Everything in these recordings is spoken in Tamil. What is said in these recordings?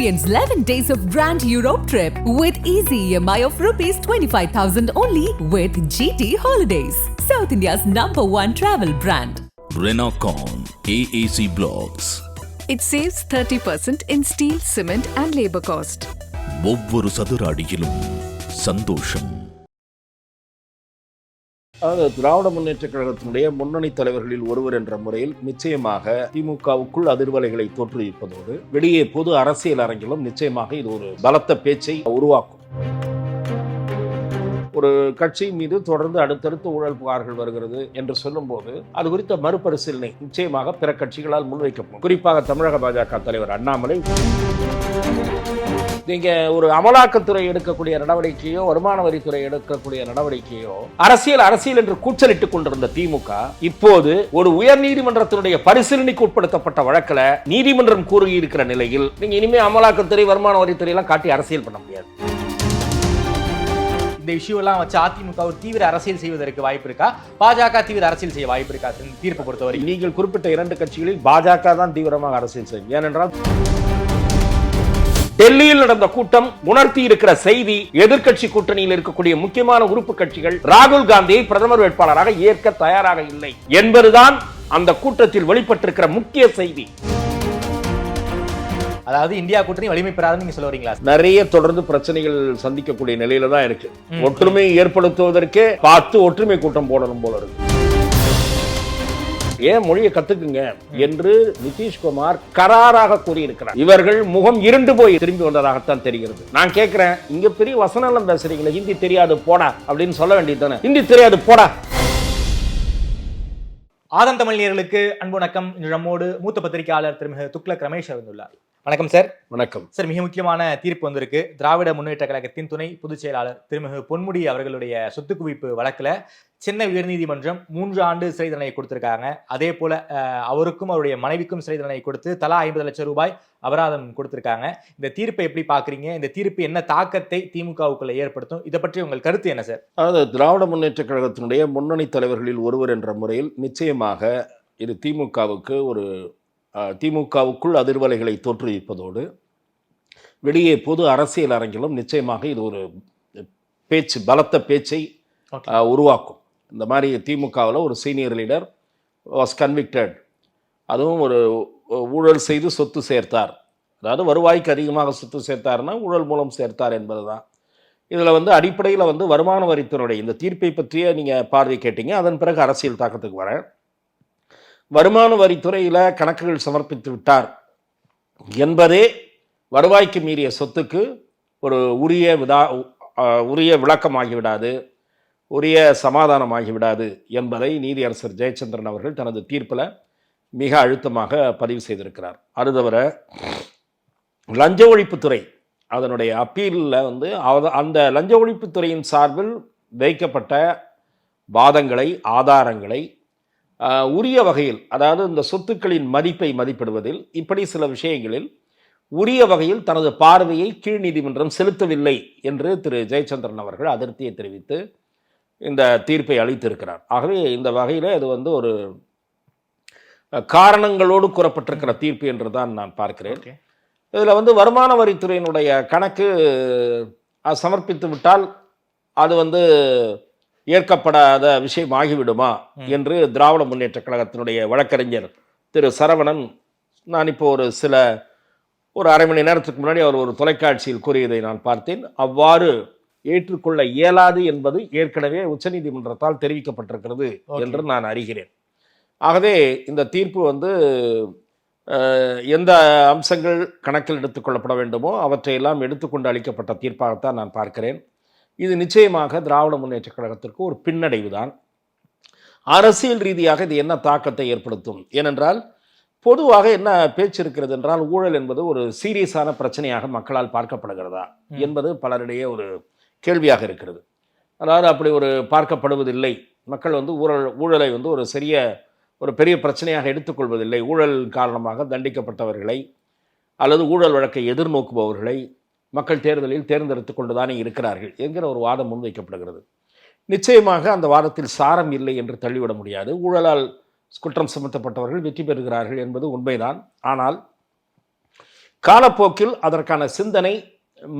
Experience 11 days of Grand Europe trip with easy EMI of rupees 25,000 only with GT Holidays, South India's number one travel brand. Renocon AAC Blocks It saves 30% in steel, cement, and labor cost. ஒவ்வொரு சதுர அடியிலும் சந்தோஷம் அதாவது திராவிட முன்னேற்ற கழகத்தினுடைய முன்னணி தலைவர்களில் ஒருவர் என்ற முறையில் நிச்சயமாக திமுகவுக்குள் அதிர்வலைகளை தோற்றுவிப்பதோடு வெளியே பொது அரசியல் அரங்கிலும் நிச்சயமாக இது ஒரு பலத்த பேச்சை உருவாக்கும். ஒரு கட்சி மீது தொடர்ந்து அடுத்தடுத்து ஊழல் புகார்கள் வருகிறது என்று சொல்லும்போது அது குறித்த மறுபரிசீலனை நிச்சயமாக பிற கட்சிகளால் முன்வைக்கப்படும். குறிப்பாக தமிழக பாஜக தலைவர் அண்ணாமலை. நீங்க ஒரு அமலாக்கத்துறை எடுக்கக்கூடிய நடவடிக்கையோ வருமான வரித்துறை எடுக்கக்கூடிய நடவடிக்கையோ அரசியல் அரசியல் என்று கூச்சலிட்டுக் கொண்டிருந்த திமுக இப்போது ஒரு உயர் நீதிமன்றத்தினுடைய பரிசீலனைக்கு உட்படுத்தப்பட்ட வழக்கில் நீதிமன்றம் கூறியிருக்கிற நிலையில் நீங்க இனிமே அமலாக்கத்துறை வருமான வரித்துறை எல்லாம் காட்டி அரசியல் பண்ண முடியாது. இந்த இஷ்யூ எல்லாம் வச்சு அதிமுக ஒரு தீவிர அரசியல் செய்வதற்கு வாய்ப்பு இருக்கா? பாஜக தீவிர அரசியல் செய்ய வாய்ப்பு இருக்கா? தீர்ப்பு பொறுத்தவரை நீங்கள் குறிப்பிட்ட இரண்டு கட்சிகளில் பாஜக தான் தீவிரமாக அரசியல் செய்யும். ஏனென்றால் டெல்லியில் நடந்த கூட்டம் உணர்த்தி இருக்கிற செய்தி எதிர்க்கட்சி கூட்டணியில் இருக்கக்கூடிய முக்கியமான உறுப்பு கட்சிகள் ராகுல் காந்தியை பிரதமர் வேட்பாளராக ஏற்க தயாராக இல்லை என்பதுதான் அந்த கூட்டத்தில் வெளிப்பட்டிருக்கிற முக்கிய செய்தி. அதாவது இந்தியா கூட்டணி வலிமை பெறாதுன்னு நீங்க சொல்ல வரீங்களா? நிறைய தொடர்ந்து பிரச்சனைகள் சந்திக்கக்கூடிய நிலையில தான் இருக்கு. ஒற்றுமை ஏற்படுத்துவதற்கே பார்த்து ஒற்றுமை கூட்டம் போடணும் போல இருக்கு. ஏன் மொழியை கத்துக்குங்க என்று நிதிஷ்குமார் கராராக கூறியிருக்கிறார். இவர்கள் முகம் இருண்டு போய் திரும்பி வந்ததாகத்தான் தெரிகிறது. நான் கேட்கிறேன் இங்க பெரிய வசனம் பேசுறீங்களே ஹிந்தி தெரியாது போடா அப்படின்னு சொல்ல வேண்டியது தானே? ஹிந்தி தெரியாது போடா. ஆதம் தமிழ் நேயர்களுக்கு அன்பு வணக்கம். நம்மோடு மூத்த பத்திரிகையாளர் திருமிகு துக்ளக் ரமேஷ் இருந்துள்ளார் வணக்கம் சார். வணக்கம். சார் மிக முக்கியமான தீர்ப்பு வந்திருக்கு. திராவிட முன்னேற்ற கழகத்தின் துணை பொதுச் செயலாளர் திருமிகு பொன்முடி அவர்களுடைய சொத்து குவிப்பு வழக்குல சென்னை உயர்நீதிமன்றம் மூன்று ஆண்டு சிறை தண்டனை கொடுத்திருக்காங்க. அதே போல அவருக்கும் அவருடைய மனைவிக்கும் சிறை தண்டனை கொடுத்து தலா ஐம்பது லட்சம் ரூபாய் அபராதம் கொடுத்திருக்காங்க. இந்த தீர்ப்பை எப்படி பாக்குறீங்க இந்த தீர்ப்பு என்ன தாக்கத்தை திமுகவுக்குள்ள ஏற்படுத்தும்? இதை பற்றி உங்கள் கருத்து என்ன சார்? அதாவது திராவிட முன்னேற்ற கழகத்தினுடைய முன்னணி தலைவர்களில் ஒருவர் என்ற முறையில் நிச்சயமாக இது திமுகவுக்கு ஒரு திமுகவுக்குள் அதிர்வலைகளை தோற்றுவிப்பதோடு வெளியே பொது அரசியல் அரங்கிலும் நிச்சயமாக இது ஒரு பேச்சு பலத்த பேச்சை உருவாக்கும். இந்த மாதிரி திமுகவில் ஒரு சீனியர் லீடர் வாஸ் கன்விக்டட். அதுவும் ஒரு ஊழல் செய்து சொத்து சேர்த்தார். அதாவது வருவாய்க்கு அதிகமாக சொத்து சேர்த்தார்னா ஊழல் மூலம் சேர்த்தார் என்பதுதான். இதில் வந்து அடிப்படையில் வந்து வருமான வரித்துறையுடைய இந்த தீர்ப்பை பற்றிய நீங்கள் பார்வை கேட்டீங்க. அதன் பிறகு அரசியல் தாக்கத்துக்கு வரேன். வருமான வரித்துறையில் கணக்குகள் சமர்ப்பித்து விட்டார். என்பதே வருவாய்க்கு மீறிய சொத்துக்கு ஒரு உரிய விதா உரிய விளக்கமாகிவிடாது உரிய சமாதானமாகிவிடாது என்பதை நீதியரசர் ஜெயச்சந்திரன் அவர்கள் தனது தீர்ப்பில் மிக அழுத்தமாக பதிவு செய்திருக்கிறார். அது தவிர லஞ்ச ஒழிப்புத்துறை அதனுடைய அப்பீலில் வந்து அந்த லஞ்ச ஒழிப்புத்துறையின் சார்பில் வைக்கப்பட்ட வாதங்களை ஆதாரங்களை உரிய வகையில் அதாவது இந்த சொத்துக்களின் மதிப்பை மதிப்பிடுவதில் இப்படி சில விஷயங்களில் உரிய வகையில் தனது பார்வையை கீழ் நீதிமன்றம் செலுத்தவில்லை என்று திரு ஜெயச்சந்திரன் அவர்கள் அதிருப்தியை தெரிவித்து இந்த தீர்ப்பை அளித்திருக்கிறார் ஆகவே இந்த வகையில் இது வந்து ஒரு காரணங்களோடு கூறப்பட்டிருக்கிற தீர்ப்பு என்று தான் நான் பார்க்கிறேன். இதில் வந்து வருமான வரித்துறையினுடைய கணக்கு சமர்ப்பித்து விட்டால் அது வந்து ஏற்கப்படாத விஷயம் ஆகிவிடுமா என்று திராவிட முன்னேற்ற கழகத்தினுடைய வழக்கறிஞர் திரு சரவணன் நான் இப்போ ஒரு சில ஒரு அரை மணி நேரத்துக்கு முன்னாடி அவர் ஒரு தொலைக்காட்சியில் கூறியதை நான் பார்த்தேன். அவ்வாறு ஏற்றுக்கொள்ள இயலாது என்பது ஏற்கனவே உச்சநீதிமன்றத்தால் தெரிவிக்கப்பட்டிருக்கிறது. என்று நான் அறிகிறேன். ஆகவே இந்த தீர்ப்பு வந்து எந்த அம்சங்கள் கணக்கில் எடுத்துக்கொள்ளப்பட வேண்டுமோ அவற்றையெல்லாம் எடுத்துக்கொண்டு அளிக்கப்பட்ட தீர்ப்பாகத்தான் நான் பார்க்கிறேன். இது நிச்சயமாக திராவிட முன்னேற்ற கழகத்திற்கு ஒரு பின்னடைவு தான் அரசியல் ரீதியாக இது என்ன தாக்கத்தை ஏற்படுத்தும்? ஏனென்றால் பொதுவாக என்ன பேச்சு இருக்கிறது என்றால் ஊழல் என்பது ஒரு சீரியஸான பிரச்சனையாக மக்களால் பார்க்கப்படுகிறதா என்பது பலரிடையே ஒரு கேள்வியாக இருக்கிறது. அதாவது அப்படி ஒரு பார்க்கப்படுவதில்லை. மக்கள் வந்து ஊழல் ஊழலை வந்து ஒரு சிறிய ஒரு பெரிய பிரச்சனையாக எடுத்துக்கொள்வதில்லை. ஊழல் காரணமாக தண்டிக்கப்பட்டவர்களை அல்லது ஊழல் வழக்கை எதிர்நோக்குபவர்களை மக்கள் தேர்தலில் தேர்ந்தெடுத்து கொண்டுதானே இருக்கிறார்கள் என்கிற ஒரு வாதம் முன்வைக்கப்படுகிறது. நிச்சயமாக அந்த வாதத்தில் சாரம் இல்லை என்று தள்ளிவிட முடியாது. ஊழலால் குற்றம் சுமத்தப்பட்டவர்கள் வெற்றி பெறுகிறார்கள் என்பது உண்மைதான். ஆனால் காலப்போக்கில் அதற்கான சிந்தனை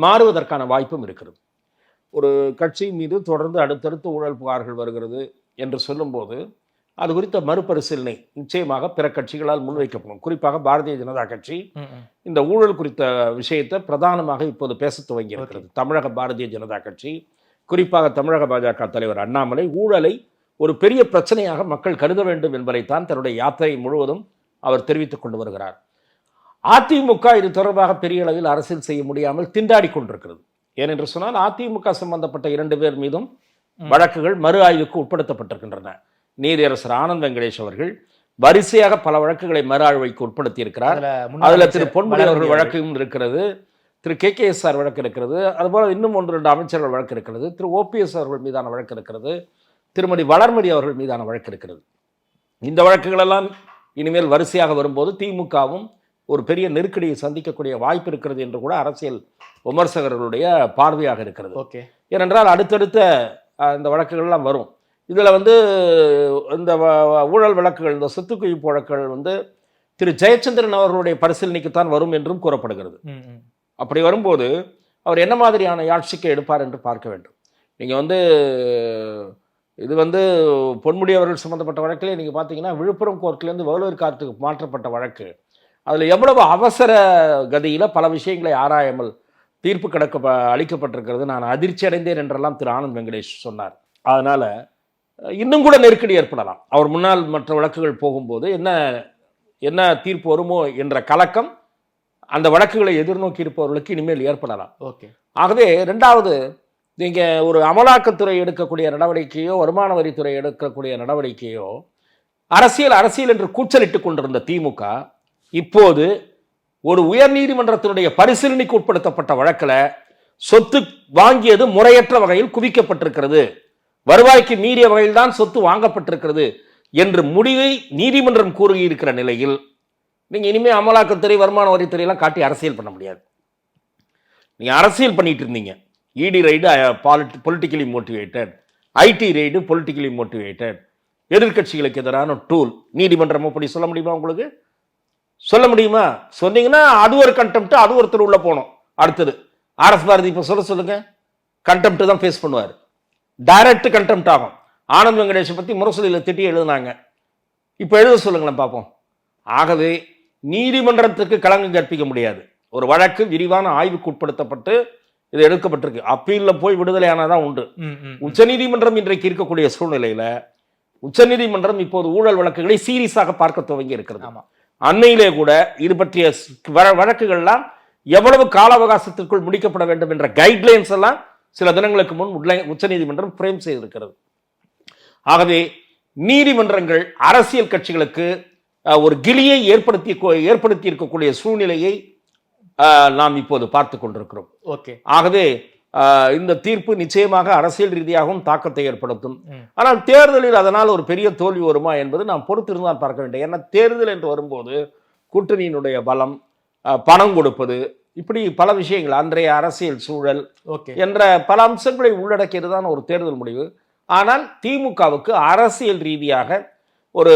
மாறுவதற்கான வாய்ப்பும் இருக்கிறது. ஒரு கட்சி மீது தொடர்ந்து அடுத்தடுத்து ஊழல் புகார்கள் வருகிறது என்று சொல்லும்போது அது குறித்த மறுபரிசீலனை நிச்சயமாக பிற கட்சிகளால் முன்வைக்கப்படும். குறிப்பாக பாரதிய ஜனதா கட்சி. இந்த ஊழல் குறித்த விஷயத்தை பிரதானமாக இப்போது பேச துவங்கி இருக்கிறது. தமிழக பாரதிய ஜனதா கட்சி குறிப்பாக தமிழக பாஜக தலைவர் அண்ணாமலை ஊழலை ஒரு பெரிய பிரச்சனையாக மக்கள் கருத வேண்டும் என்பதைத்தான் தன்னுடைய யாத்திரை முழுவதும் அவர் தெரிவித்துக் கொண்டு வருகிறார். அதிமுக இது தொடர்பாக பெரிய அளவில் அரசியல் செய்ய முடியாமல் திண்டாடி கொண்டிருக்கிறது. ஏனென்று சொன்னால் அதிமுக சம்பந்தப்பட்ட இரண்டு பேர் மீதும் வழக்குகள் மறு ஆய்வுக்கு உட்படுத்தப்பட்டிருக்கின்றன. நீதியரசர் ஆனந்த் வெங்கடேஷ் அவர்கள் வரிசையாக பல வழக்குகளை மறு ஆய்வுக்கு உட்படுத்தி இருக்கிறார் அதுல திரு பொன்முடி அவர்கள் வழக்கும் இருக்கிறது திரு கே கே எஸ் ஆர் வழக்கு இருக்கிறது அதுபோல இன்னும் ஒன்று ரெண்டு அமைச்சர்கள் வழக்கு இருக்கிறது திரு ஓபிஎஸ் அவர்கள் மீதான வழக்கு இருக்கிறது திருமதி வளர்மதி அவர்கள் மீதான வழக்கு இருக்கிறது. இந்த வழக்குகளெல்லாம் இனிமேல் வரிசையாக வரும்போது திமுகவும் ஒரு பெரிய நெருக்கடியை சந்திக்கக்கூடிய வாய்ப்பு இருக்கிறது என்று கூட அரசியல் விமர்சகர்களுடைய பார்வையாக இருக்கிறது. ஓகே. ஏனென்றால் அடுத்தடுத்த இந்த வழக்குகள்லாம் வரும். இதில் வந்து இந்த ஊழல் வழக்குகள் இந்த சொத்து குவிப்பு வழக்குகள் வந்து திரு ஜெயச்சந்திரன் அவர்களுடைய பரிசீலனைக்குத்தான் வரும் என்றும் கூறப்படுகிறது. அப்படி வரும்போது அவர் என்ன மாதிரியான யாட்சிக்கை எடுப்பார் என்று பார்க்க வேண்டும். நீங்கள் வந்து இது வந்து பொன்முடி அவர்கள் சம்பந்தப்பட்ட வழக்கிலே நீங்கள் பார்த்தீங்கன்னா விழுப்புரம் கோர்ட்லேருந்து வேலூர் கார்ட்டுக்கு மாற்றப்பட்ட வழக்கு. அதில் எவ்வளவு அவசர கதியில் பல விஷயங்களை ஆராயாமல் தீர்ப்பு கிடக்க அளிக்கப்பட்டிருக்கிறது. நான் அதிர்ச்சி அடைந்தேன் என்றெல்லாம் திரு ஆனந்த் வெங்கடேஷ் சொன்னார். அதனால் இன்னும் கூட நெருக்கடி ஏற்படலாம். அவர் முன்னால் மற்ற வழக்குகள் போகும்போது என்ன என்ன தீர்ப்பு வருமோ என்ற கலக்கம் அந்த வழக்குகளை எதிர்நோக்கி இருப்பவர்களுக்கு இனிமேல் ஏற்படலாம். ஓகே. ஆகவே ரெண்டாவது நீங்கள் ஒரு அமலாக்கத்துறை எடுக்கக்கூடிய நடவடிக்கையோ வருமான வரித்துறை எடுக்கக்கூடிய நடவடிக்கையோ அரசியல் அரசியல் என்று கூச்சலிட்டு கொண்டிருந்த திமுக இப்போது ஒரு உயர்நீதிமன்றத்தினுடைய பரிசீலனைக்கு உட்படுத்தப்பட்ட வழக்கில் சொத்து வாங்கியது முறையற்ற வகையில் குவிக்கப்பட்டிருக்கிறது. வருவாய்க்கு மீறிய வகையில்தான் சொத்து வாங்கப்பட்டிருக்கிறது என்று முடிவை நீதிமன்றம் கூறியிருக்கிற நிலையில் நீங்கள் இனிமேல் அமலாக்கத்துறை வருமான வரித்துறையெல்லாம் காட்டி அரசியல் பண்ண முடியாது. நீங்கள் அரசியல் பண்ணிட்டு இருந்தீங்க. ED raid politically motivated IT raid politically motivated எதிர்க்கட்சிகளுக்கு எதிரான டூல் நீதிமன்றம் அப்படி சொல்ல முடியுமா உங்களுக்கு? சொல்ல முடியுமா? சொன்னீங்கன்னா அது ஒரு கண்டெம்ட் அது ஒருத்தர் உள்ளே போகணும். அடுத்தது ஆர்எஸ் பாரதி இப்போ சொல்ல சொல்லுங்கள் கண்டெம்ட் தான் ஃபேஸ் பண்ணுவார். டைரக்ட் கண்டெம்ட் ஆகும். ஆனந்த் வெங்கடேஷை பற்றி முரசொலியில் திட்டி எழுதுனாங்க. இப்போ எழுத சொல்லுங்களேன் பார்ப்போம் ஆகவே நீதிமன்றத்துக்கு களங்கம் கற்பிக்க முடியாது. ஒரு வழக்கு விரிவான ஆய்வுக்கு உட்படுத்தப்பட்டு இது எடுக்கப்பட்டிருக்கு. அப்பீல்ல போய் விடுதலை ஆனாதான் உண்டு. உச்சநீதிமன்றம் இன்றைக்கு இருக்கக்கூடிய சூழ்நிலையில உச்சநீதிமன்றம் இப்போது ஊழல் வழக்குகளை சீரியஸாக பார்க்க துவங்கி இருக்கிறது. அண்மையிலே கூட இது பற்றிய வழக்குகள்லாம் எவ்வளவு கால அவகாசத்திற்குள் முடிக்கப்பட வேண்டும் என்ற கைட்லைன்ஸ் எல்லாம் சில தினங்களுக்கு முன் உள்ள- உச்சநீதிமன்றம் ஃப்ரேம் செய்திருக்கிறது. ஆகவே நீதிமன்றங்கள் அரசியல் கட்சிகளுக்கு ஒரு கிளியை ஏற்படுத்தி ஏற்படுத்தி இருக்கக்கூடிய சூழ்நிலையை நாம் இப்போது பார்த்து கொண்டிருக்கிறோம். ஓகே. ஆகவே இந்த தீர்ப்பு நிச்சயமாக அரசியல் ரீதியாகவும் தாக்கத்தை ஏற்படுத்தும். ஆனால் தேர்தலில் அதனால் ஒரு பெரிய தோல்வி வருமா என்பது நாம் பொறுத்திருந்து தான் பார்க்க வேண்டும். ஏன்னா தேர்தல் என்று வரும்போது கூட்டணியினுடைய பலம் பணம் கொடுப்பது இப்படி பல விஷயங்கள் அன்றைய அரசியல் சூழல் ஓகே. என்ற பல அம்சங்களை உள்ளடக்கியது தான் ஒரு தேர்தல் முடிவு. ஆனால் திமுகவுக்கு அரசியல் ரீதியாக ஒரு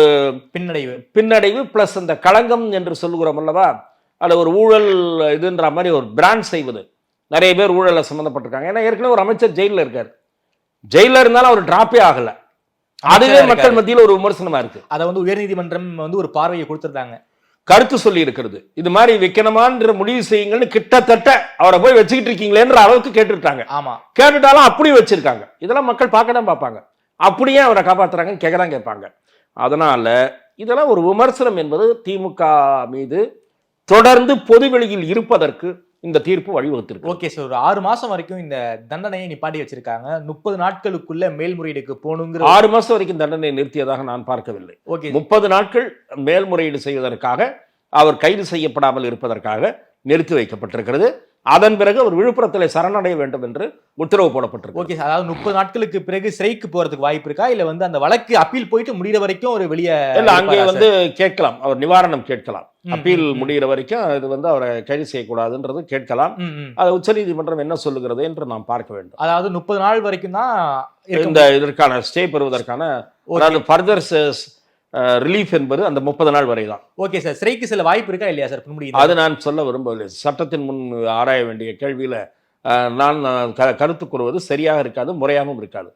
பின்னடைவு. பின்னடைவு பிளஸ் அந்த களங்கம் என்று சொல்லுகிறோம் அல்லவா? அதில் ஒரு ஊழல் இதுன்ற மாதிரி ஒரு பிராண்ட் செய்வது. நிறைய பேர் ஊழலில் சம்மந்தப்பட்டிருக்காங்க. ஏன்னா ஏற்கனவே ஒரு அமைச்சர் ஜெயிலில் இருக்கார். ஜெயிலில் இருந்தாலும் அவர் டிராப்பே ஆகல. அதுவே மக்கள். மத்தியில் ஒரு விமர்சனமா இருக்கு. அதை வந்து உயர்நீதிமன்றம் வந்து ஒரு பார்வையை கொடுத்திருந்தாங்க. கருத்து சொல்லி இருக்கிறது. இது மாதிரி வைக்கணுமான்ற முடிவு செய்யுங்கள்னு கிட்டத்தட்ட அவரை போய் வச்சுக்கிட்டு இருக்கீங்களேன்ற அளவுக்கு கேட்டுட்டாங்க ஆமா. கேட்டுட்டாலும் அப்படியே வச்சிருக்காங்க. இதெல்லாம் மக்கள் பார்க்க தான் பார்ப்பாங்க. அப்படியே அவரை காப்பாத்துறாங்கன்னு கேட்க தான் கேட்பாங்க. அதனால இதெல்லாம் ஒரு விமர்சனம் என்பது திமுக மீது தொடர்ந்து பொதுவெளியில் இருப்பதற்கு இந்த தீர்ப்பு வழிவகுத்திருக்கு. ஓகே சார் ஒரு ஆறு மாசம் வரைக்கும் இந்த தண்டனையை நிப்பாட்டி வச்சிருக்காங்க. முப்பது நாட்களுக்குள்ள மேல்முறையீடுக்கு போகணுங்கிற ஆறு மாசம் வரைக்கும் தண்டனை நிறுத்தியதாக நான் பார்க்கவில்லை. ஓகே முப்பது நாட்கள் மேல்முறையீடு செய்வதற்காக அவர் கைது செய்யப்படாமல் இருப்பதற்காக நிறுத்தி வைக்கப்பட்டிருக்கிறது. அதன் பிறகு அவர் விழுப்புரத்தில் சரணடைய வேண்டும் என்று உத்தரவு போடப்பட்டிருக்கு. Okay sir. அதாவது முப்பது நாட்களுக்கு பிறகு சிறைக்கு போறதுக்கு வாய்ப்பு இருக்கா? இல்ல வந்து அந்த வழக்கு அப்பீல் போயிட்டு முடிகிற வரைக்கும் ஒரு வெளியே இல்ல அங்கே வந்து கேட்கலாம். அவர் நிவாரணம் கேட்கலாம். அப்பீல். முடிகிற வரைக்கும் இது வந்து அவரை கைது செய்யக்கூடாதுன்றது கேட்கலாம். அது உச்சநீதிமன்றம் என்ன சொல்லுகிறது என்று நாம் பார்க்க வேண்டும். அதாவது முப்பது நாள் வரைக்கும் தான் இந்த இதற்கான ஸ்டே பெறுவதற்கான. அதாவது ஃபர்தர் ரிலீஃப் என்பது அந்த முப்பது நாள் வரை தான் ஓகே சார் சிறைக்கு செல்ல வாய்ப்பு இருக்கா இல்லையா சார் இந்த- அது நான் சொல்ல விரும்பவில்லை. சட்டத்தின் முன் ஆராய வேண்டிய கேள்வியில நான் கருத்து கூறுவது சரியாக இருக்காது முறையாகவும் இருக்காது.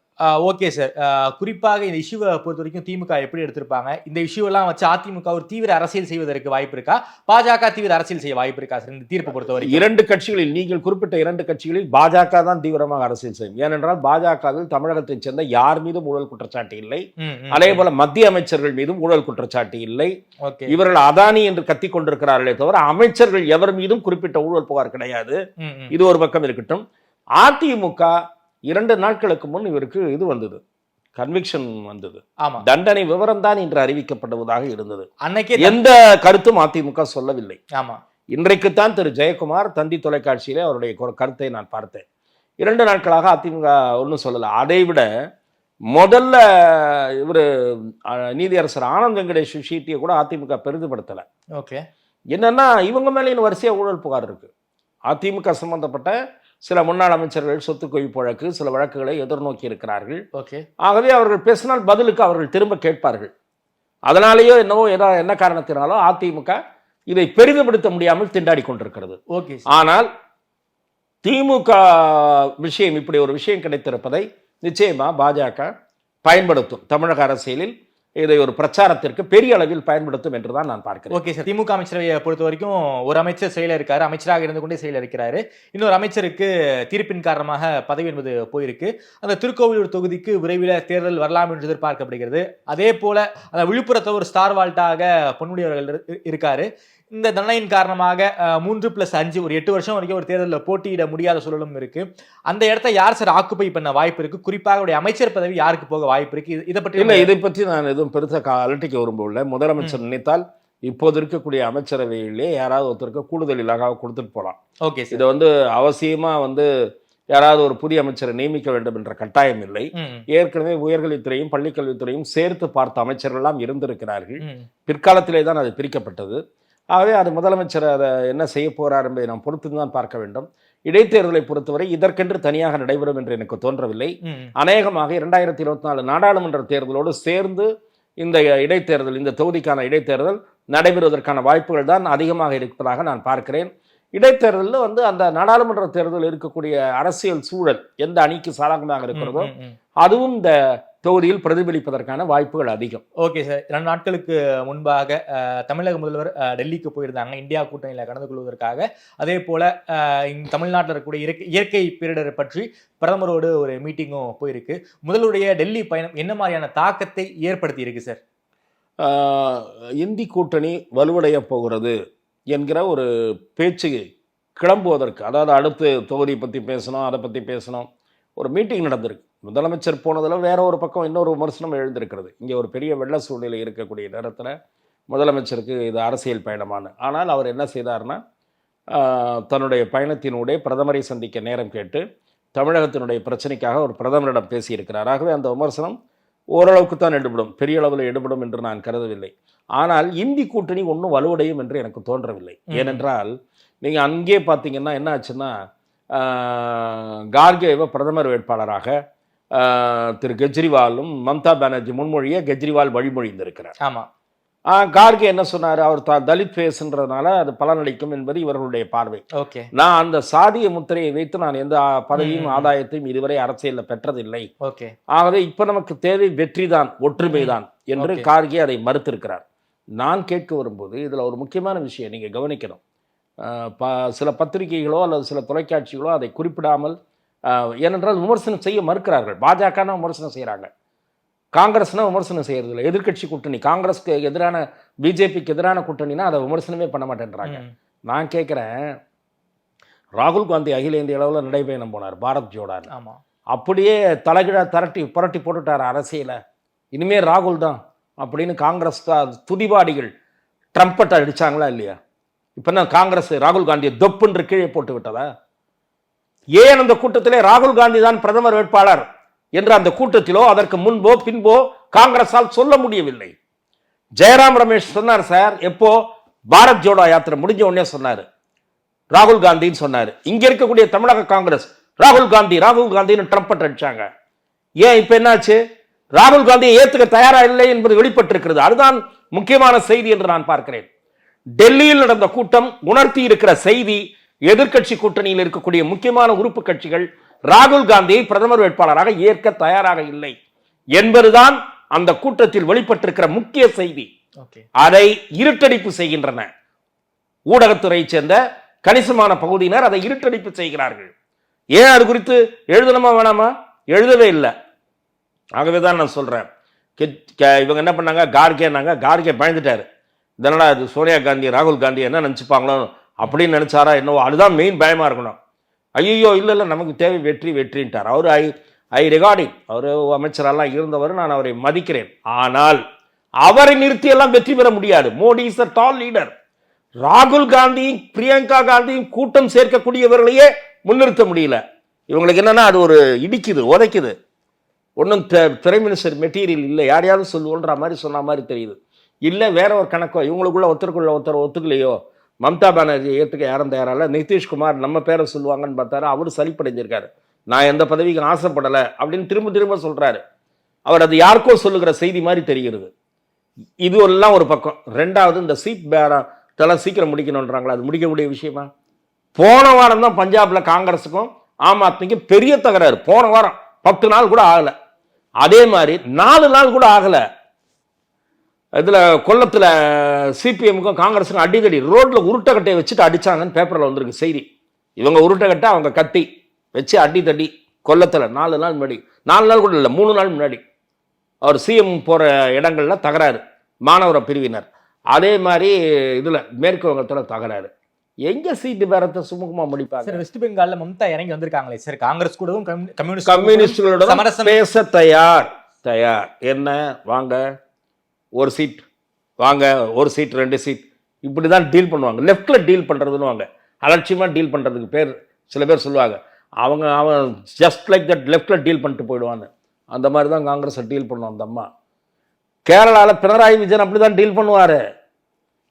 Okay sir. குறிப்பாக இந்த இஷ்யூவை பொறுத்த வரைக்கும் திமுக எப்படி எடுத்திருப்பாங்க? இந்த இஷ்யூ எல்லாம் வச்சு அதிமுக ஒரு தீவிர அரசியல் செய்வதற்கு வாய்ப்பு இருக்கா? பாஜக தீவிர அரசியல் செய்ய வாய்ப்பு இருக்கா சார் இந்த தீர்ப்பை பொறுத்த வரைக்கும்? இரண்டு கட்சிகளில் நீங்கள் குறிப்பிட்ட இரண்டு கட்சிகளில் பாஜக தான் தீவிரமாக அரசியல் செய்யும். ஏனென்றால் பாஜகவில் தமிழகத்தைச் சேர்ந்த யார் மீதும் ஊழல் குற்றச்சாட்டு இல்லை. அதே போல மத்திய அமைச்சர்கள் மீதும் ஊழல் குற்றச்சாட்டு இல்லை. ஓகே. இவர்கள் அதானி என்று கத்திக் கொண்டிருக்கிறார்களே தவிர அமைச்சர்கள் எவர் மீதும் குறிப்பிட்ட ஊழல் புகார் கிடையாது. இது ஒரு பக்கம் இருக்கட்டும். அதிமுக இரண்டு நாட்களுக்கு முன் இவருக்கு இது வந்தது. கன்விக்ஷன் வந்தது. ஆமா. தண்டனை விவரம் தான் இன்று அறிவிக்கப்படுவதாக இருந்தது. அன்னைக்கே எந்த கருத்தும் அதிமுக சொல்லவில்லை. ஆமா. இன்றைக்குத்தான் திரு ஜெயக்குமார் தந்தி தொலைக்காட்சியிலே அவருடைய கருத்தை நான் பார்த்தேன். இரண்டு நாட்களாக அதிமுக ஒன்றும் சொல்லலை. அதை விட முதல்ல இவர் நீதியரசர் ஆனந்த் வெங்கடேஷ் ஷீட்டியை கூட அதிமுக பெரிதுபடுத்தலை. ஓகே. என்னன்னா இவங்க மேலே இன்னும் வரிசையா ஊழல் புகார் இருக்கு. அதிமுக சம்பந்தப்பட்ட சில முன்னாள் அமைச்சர்கள் சொத்து குவிப்பு வழக்கு சில வழக்குகளை எதிர்நோக்கி இருக்கிறார்கள். ஓகே. ஆகவே அவர்கள் பேசினால் பதிலுக்கு அவர்கள் திரும்ப கேட்பார்கள். அதனாலேயோ என்னவோ என்ன காரணத்தினாலோ அதிமுக இதை பெரிதுபடுத்த முடியாமல் திண்டாடி கொண்டிருக்கிறது. ஓகே. ஆனால் திமுக விஷயம் இப்படி ஒரு விஷயம் கிடைத்திருப்பதை நிச்சயமா பாஜக பயன்படுத்தும் தமிழக அரசியலில். இதை ஒரு பிரச்சாரத்திற்கு பெரிய அளவில் பயன்படுத்தும் என்றுதான் நான் பார்க்கிறேன். ஓகே சார் திமுக அமைச்சரவையை பொறுத்த வரைக்கும் ஒரு அமைச்சர் செயல இருக்காரு அமைச்சராக இருந்து கொண்டே செயல இருக்கிறாரு. இன்னொரு அமைச்சருக்கு தீர்ப்பின் காரணமாக பதவி என்பது போயிருக்கு. அந்த திருக்கோவிலூர் தொகுதிக்கு விரைவில் தேர்தல் வரலாம் என்று எதிர்பார்க்கப்படுகிறது. அதே போல அந்த விழுப்புரத்தை ஒரு ஸ்டார் வால்ட்டாக பொன்முடியவர்கள் இருக்காரு. இந்த தண்டனையின் காரணமாக மூன்று பிளஸ் அஞ்சு ஒரு எட்டு வருஷம் வரைக்கும் ஒரு தேர்தலில் போட்டியிட முடியாத சூழலும் இருக்கு. அந்த இடத்த யார் சார் ஆக்குப்பை பண்ண வாய்ப்பு இருக்கு? குறிப்பாக அவருடைய அமைச்சர் பதவி யாருக்கு போக வாய்ப்பு இருக்கு? இது- பற்றி இல்ல இதை பற்றி நான் எதுவும் பெருசா கா- அலட்டிக்க விரும்பவில்லை. முதலமைச்சர் நினைத்தால் இப்போது இருக்கக்கூடிய அமைச்சரவையிலே யாராவது ஒருத்தருக்கு கூடுதல் இலாகாவை கொடுத்துட்டு போகலாம். ஓகே இதை வந்து அவசியமா வந்து யாராவது ஒரு புதிய அமைச்சரை நியமிக்க வேண்டும் என்ற கட்டாயம் இல்லை. ஏற்கனவே உயர்கல்வித்துறையும் பள்ளிக்கல்வித்துறையும் சேர்த்து பார்த்த அமைச்சர்கள்லாம் இருந்திருக்கிறார்கள். பிற்காலத்திலே தான் அது பிரிக்கப்பட்டது. ஆகவே அது முதலமைச்சர் அதை என்ன செய்ய போறார் என்பதை நாம் பொறுத்து தான் பார்க்க வேண்டும் இடைத்தேர்தலை பொறுத்தவரை இதற்கென்று தனியாக நடைபெறும் என்று எனக்கு தோன்றவில்லை. அநேகமாக இரண்டாயிரத்தி இருபத்தி நாலு நாடாளுமன்ற தேர்தலோடு சேர்ந்து இந்த இடைத்தேர்தல் இந்த தொகுதிக்கான இடைத்தேர்தல் நடைபெறுவதற்கான வாய்ப்புகள் தான் அதிகமாக இருப்பதாக நான் பார்க்கிறேன் இடைத்தேர்தலில் வந்து அந்த நாடாளுமன்ற தேர்தல் இருக்கக்கூடிய அரசியல் சூழல் எந்த அணிக்கு சாதகமாக இருக்கிறதோ. அதுவும் இந்த தொகுதியில் பிரதிபலிப்பதற்கான வாய்ப்புகள் அதிகம். Okay sir. இரண்டு நாட்களுக்கு முன்பாக தமிழக முதல்வர் டெல்லிக்கு போயிருந்தாங்க. இந்தியா கூட்டணியில் கலந்து கொள்வதற்காக. அதே போல தமிழ்நாட்டில் இருக்கக்கூடிய இயற்கை இயற்கை பேரிடர் பற்றி பிரதமரோடு ஒரு மீட்டிங்கும் போயிருக்கு. முதல்வருடைய டெல்லி பயணம் என்ன மாதிரியான தாக்கத்தை ஏற்படுத்தி இருக்கு சார்? இந்தி கூட்டணி வலுவடைய போகிறது என்கிற ஒரு பேச்சு கிளம்புவதற்கு அதாவது அடுத்து தொகுதி பற்றி பேசணும் அதை பற்றி பேசணும் ஒரு மீட்டிங் நடந்திருக்கு. முதலமைச்சர் போனதில் வேற ஒரு பக்கம் இன்னொரு விமர்சனம் எழுந்திருக்கிறது. இங்கே ஒரு பெரிய வெள்ள சூழ்நிலை இருக்கக்கூடிய நேரத்தில் முதலமைச்சருக்கு இது அரசியல் பயணமான ஆனால் அவர் என்ன செய்தார்னா தன்னுடைய பயணத்தினூடே பிரதமரை சந்திக்க நேரம் கேட்டு தமிழகத்தினுடைய பிரச்சனைக்காக ஒரு பிரதமரிடம் பேசியிருக்கிறார். ஆகவே அந்த விமர்சனம் ஓரளவுக்கு தான் எடுபடும். பெரிய அளவில் எடுபடும் என்று நான் கருதவில்லை. ஆனால் இந்தி கூட்டணி ஒன்றும் வலுவடையும் என்று எனக்கு தோன்றவில்லை. ஏனென்றால் நீங்கள் அங்கே பார்த்தீங்கன்னா என்ன ஆச்சுன்னா கார்கேவை பிரதமர் வேட்பாளராக திரு கெஜ்ரிவாலும் மம்தா பானர்ஜி முன்மொழிய கெஜ்ரிவால் வழிமொழிந்திருக்கிறார். ஆமா. ஆஹ், கார்கே என்ன சொன்னார்? அவர் தான் தலித் ஃபேஸ்ன்றதுனால அது பலனளிக்கும் என்பது இவர்களுடைய பார்வை. ஓகே. நான் அந்த சாதிய முத்திரையை வைத்து நான் எந்த பதவியும். ஆதாயத்தையும் இதுவரை அரசியலில் பெற்றதில்லை. ஓகே. ஆகவே இப்ப நமக்கு தேவை வெற்றிதான் ஒற்றுமைதான் என்று Okay. கார்கே அதை மறுத்திருக்கிறார். நான் கேட்க வரும்போது இதுல ஒரு முக்கியமான விஷயம் நீங்க கவனிக்கணும். ப- சில பத்திரிகைகளோ அல்லது சில தொலைக்காட்சிகளோ அதை குறிப்பிடாமல் ஏனென்றால் விமர்சனம் செய்ய மறுக்கிறார்கள். பாஜக விமர்சனம் செய்றாங்க. காங்கிரஸ்னா விமர்சனம் செய்யறதில்லை. எதிர்க்கட்சி கூட்டணி காங்கிரஸ்க்கு எதிரான பிஜேபிக்கு எதிரான கூட்டணினா அதை விமர்சனமே பண்ண மாட்டேன்றாங்க. நான் கேட்குறேன் ராகுல் காந்தி அகில இந்திய அளவில் நடைபயணம் போனார் பாரத் ஜோடார் ஆமா. அப்படியே தலைகீழ திரட்டி புரட்டி போட்டுட்டார் அரசியல. இனிமே ராகுல் தான் அப்படின்னு காங்கிரஸ் தான் துதிபாடிகள் ட்ரம்பட் அடிச்சாங்களா இல்லையா? இப்போ நான் காங்கிரஸ் ராகுல் காந்தியை தொப்புன்று கீழே போட்டு விட்டதா? ஏன் அந்த கூட்டத்திலே ராகுல் காந்தி தான் பிரதமர் வேட்பாளர் என்று அந்த கூட்டத்திலோ அதற்கு முன்போ பின்போ காங்கிரஸால் சொல்ல முடியவில்லை. ஜெயராம் ரமேஷ் சொன்னார் சார் எப்போ பாரத் ஜோடோ யாத்திரை முடிஞ்ச உடனே சொன்னார். ராகுல் காந்தின்னு சொன்னார். இங்க இருக்கக்கூடிய தமிழக காங்கிரஸ் ராகுல் காந்தி ராகுல் காந்தின்னு ட்ரம்பட் அடிச்சாங்க. ஏன் இப்போ என்னாச்சு? ராகுல் காந்தியை ஏத்துக்க தயாரா இல்லை என்பது வெளிப்பட்டிருக்கிறது. அதுதான் முக்கியமான செய்தி என்று நான் பார்க்கிறேன். டெல்லியில் நடந்த கூட்டம் உணர்த்தி இருக்கிற செய்தி எதிர்க்கட்சி கூட்டணியில் இருக்கக்கூடிய முக்கியமான உறுப்பு கட்சிகள் ராகுல் காந்தியை பிரதமர் வேட்பாளராக ஏற்க தயாராக இல்லை என்பதுதான் அந்த கூட்டத்தில் வெளிப்பட்டிருக்கிற முக்கிய செய்தி. அதை இருட்டடிப்பு செய்கின்றன. ஊடகத்துறையை சேர்ந்த கணிசமான பகுதியினர் அதை இருட்டடிப்பு செய்கிறார்கள். ஏன் அது குறித்து எழுதணுமா வேணாமா? எழுதவே இல்லை. ஆகவே தான் நான் கெ- இவங்க என்ன பண்ணாங்க? கார்கேனாங்க கார்கே பயந்துட்டாரு. இதனடா இது சோனியா காந்தி ராகுல் காந்தி என்ன நினச்சிப்பாங்களோ? அப்படின்னு நினச்சாரா என்னவோ அதுதான் மெயின் பயமாக இருக்கணும். ஐயோ இல்லை இல்லை நமக்கு தேவை வெற்றி வெற்றின்ட்டார். அவர் ஐ ஐ ரெகார்டிங் அவர் அமைச்சரெல்லாம் இருந்தவர் நான் அவரை மதிக்கிறேன். ஆனால் அவரை நிறுத்தியெல்லாம் வெற்றி பெற முடியாது. Modi is a tall leader ராகுல் காந்தியும் பிரியங்கா காந்தியும் கூட்டம் சேர்க்கக்கூடியவர்களையே முன்னிறுத்த முடியல. இவங்களுக்கு என்னன்னா அது ஒரு இடிக்குது உதைக்குது. ஒன்றும் பிரைம் மினிஸ்டர் மெட்டீரியல் இல்லை. யாரையாவது சொல்லுவோன்ற மாதிரி சொன்ன மாதிரி தெரியுது. இல்லை வேற ஒரு கணக்கோ இவங்களுக்குள்ள ஒருத்தருக்குள்ள ஒருத்தர் ஒத்துக்கலையோ? மம்தா பானர்ஜி ஏற்றுக்க யாரும் தயாரால நிதிஷ்குமார் நம்ம பேரை சொல்லுவாங்கன்னு பார்த்தாரு. அவர் சரிப்படைஞ்சிருக்காரு நான் எந்த பதவிக்கும் ஆசைப்படலை அப்படின்னு திரும்ப திரும்ப சொல்கிறாரு அவர் அது யாருக்கோ சொல்லுகிற செய்தி மாதிரி தெரிகிறது. இது எல்லாம் ஒரு பக்கம். ரெண்டாவது இந்த சீட் பேரம் சீக்கிரம் முடிக்கணுன்றாங்களா அது முடிக்கக்கூடிய விஷயமா? போன வாரம் தான் பஞ்சாப்ல காங்கிரஸுக்கும் ஆம் ஆத்மிக்கும் பெரிய தகராறு. போன வாரம் பத்து நாள் கூட ஆகலை. அதே மாதிரி நாலு நாள் கூட ஆகலை. இதுல கொல்லத்துல சிபிஎம்க்கும் காங்கிரஸுக்கும் அடிக்கடி ரோட்ல உருட்டக்கட்டையை வச்சுட்டு அடிச்சாங்கன்னு பேப்பர்ல வந்திருக்கு செய்தி. இவங்க உருட்டக்கட்டை அவங்க கத்தி வச்சு அடி தடி கொல்லத்துல நாலு நாள் முன்னாடி நாலு நாள் கூட இல்லை மூணு நாள் முன்னாடி அவர் சிஎம் போற இடங்கள்ல தகராறு மாணவர பிரிவினர். அதே மாதிரி இதுல மேற்கு வங்கத்துல தகராறு. எங்க சீட்டு பேரத்தை சுமூகமா முடிப்பாங்க? சார் வெஸ்ட் பெங்கால்ல மம்தா இறங்கி வந்திருக்காங்களே சார் காங்கிரஸ் கூடவும் கம்யூ- கம்யூனிஸ்ட் கம்யூனிஸ்டுகளோட பேச தயார் தயார். என்ன வாங்க. ஒரு சீட் வாங்க ஒரு சீட் ரெண்டு சீட் இப்படி தான் டீல் பண்ணுவாங்க. லெஃப்டில் டீல் பண்ணுறதுன்னு வாங்க அலட்சியமாக டீல் பண்ணுறதுக்கு பேர் சில பேர் சொல்லுவாங்க. அவங்க அவன் ஜஸ்ட் லைக் தட் லெஃப்டில் டீல் பண்ணிட்டு போயிடுவான்னு. அந்த மாதிரி தான் காங்கிரஸை டீல் பண்ணும் அந்த அம்மா. கேரளாவில் பினராயி விஜயன் அப்படி தான் டீல் பண்ணுவார்.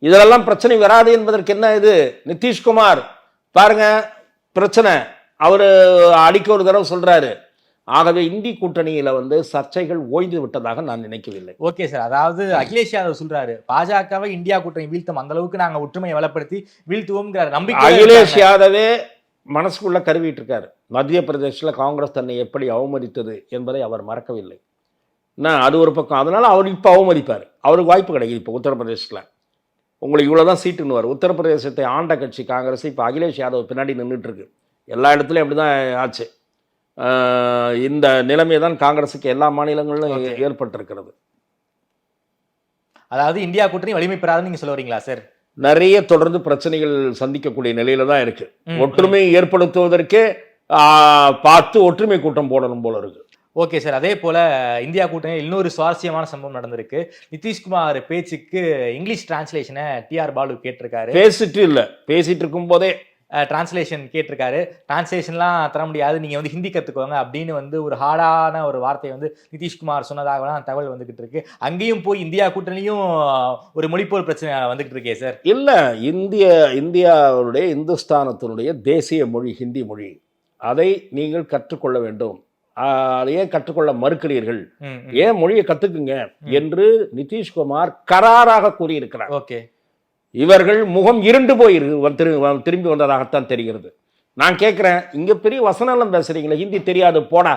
இதெல்லாம் பிரச்சனை வராது என்பதற்கு என்ன இது? நிதிஷ்குமார். பாருங்க பிரச்சனை. அவர் அடிக்க ஒரு தடவை சொல்கிறாரு ஆகவே இந்தி கூட்டணியில வந்து சர்ச்சைகள் ஓய்ந்து விட்டதாக நான் நினைக்கவில்லை. ஓகே சார் அதாவது அகிலேஷ் யாதவ் சொல்றாரு பாஜகவை இந்தியா கூட்டணி வீழ்த்தும் அந்த அளவுக்கு நாங்க ஒற்றுமையை வளப்படுத்தி வீழ்த்துவோம்ங்கிற நம்பிக்கை அகிலேஷ் யாதவே மனசுக்குள்ள கருவிட்டு இருக்காரு மத்திய பிரதேசத்துல காங்கிரஸ் தன்னை எப்படி அவமதித்தது என்பதை அவர் மறக்கவில்லை. நான் அது ஒரு பக்கம். அதனால அவர் இப்போ அவமதிப்பார். அவருக்கு வாய்ப்பு கிடைக்குது இப்போ உத்தரப்பிரதேசத்தில் உங்களுக்கு இவ்வளோதான் சீட்டுன்னு வரும். உத்தரப்பிரதேசத்தை ஆண்ட கட்சி காங்கிரஸ் இப்போ அகிலேஷ் யாதவ் பின்னாடி நின்றுட்டு இருக்கு. எல்லா இடத்துலையும் அப்படி தான் ஆச்சு. இந்த நிலைமை தான் காங்கிரஸுக்கு எல்லா மாநிலங்களிலும். ஏற்பட்டிருக்கிறது. அதாவது இந்தியா கூட்டணி வலிமை பெறாதுன்னு நீங்க சொல்ல வரீங்களா சார்? நிறைய தொடர்ந்து பிரச்சனைகள் சந்திக்கக்கூடிய நிலையில தான் இருக்கு. ஒற்றுமை ஏற்படுத்துவதற்கே பார்த்து ஒற்றுமை கூட்டம் போடணும் போல இருக்கு. ஓகே சார் அதே போல இந்தியா கூட்டணியில் இன்னொரு சுவாரஸ்யமான சம்பவம் நடந்திருக்கு. நிதிஷ்குமார் பேச்சுக்கு இங்கிலீஷ் டிரான்ஸ்லேஷனை டிஆர் பாலு கேட்டிருக்காரு. பேசிட்டு இல்ல. பேசிட்டு இருக்கும் போதே டிரான்ஸ்லேஷன் கேட்டிருக்காரு. டிரான்ஸ்லேஷன்லாம் தர முடியாது. நீங்க வந்து ஹிந்தி கத்துக்கோங்க அப்படின்னு வந்து ஒரு ஹார்டான ஒரு வார்த்தை வந்து நிதிஷ்குமார் சொன்னதாகலாம் தகவல் வந்துகிட்டு இருக்கு. அங்கேயும் போய் இந்தியா கூட்டணியும் ஒரு மொழிப்போர் பிரச்சனை வந்துகிட்டு இருக்கே சார். இல்ல இந்திய இந்தியாவுடைய இந்துஸ்தானத்தினுடைய தேசிய மொழி ஹிந்தி மொழி. அதை நீங்கள் கற்றுக்கொள்ள வேண்டும். ஆஹ், அதை ஏன் கற்றுக்கொள்ள மறுக்கிறீர்கள். ஏன் மொழியை கத்துக்குங்க? என்று நிதிஷ்குமார் கராராக கூறியிருக்கிறார். ஓகே. இவர்கள் முகம் இருண்டு போய் திரு- திரும்பி வந்ததாகத்தான் தெரிகிறது. நான் கேட்குறேன் இங்கே பெரிய வசனம் பேசுறீங்களே ஹிந்தி தெரியாது போடா